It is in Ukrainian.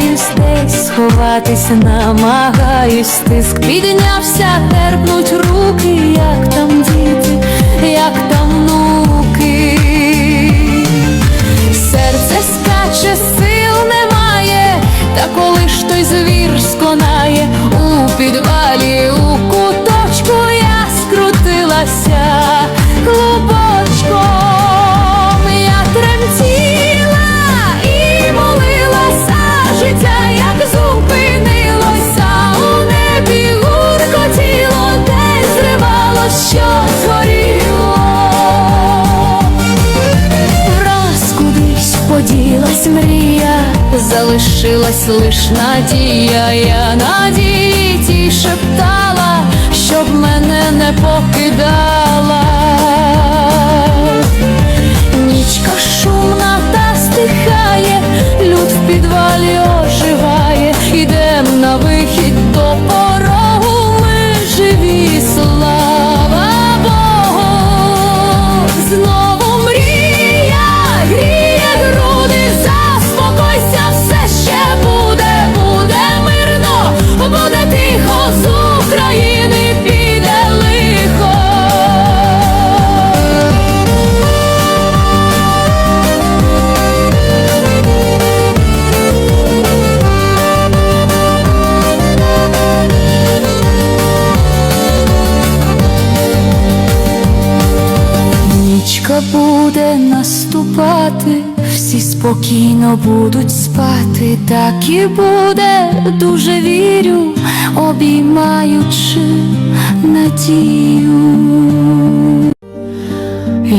Одягаюсь, десь сховатись намагаюсь, тиск піднявся, терпнуть руки, як там діти, як там внуки. Серце скаче, сил немає, та коли ж той звір сконає у підвалі, поділась мрія, залишилась лиш надія, я надії тій шептала, щоб мене не покидала. Нічка шумна та стихає, люд в підвалі оживає, ідем на вихід до Буде наступати, всі спокійно будуть спати, так і буде, дуже вірю, обіймаючи надію.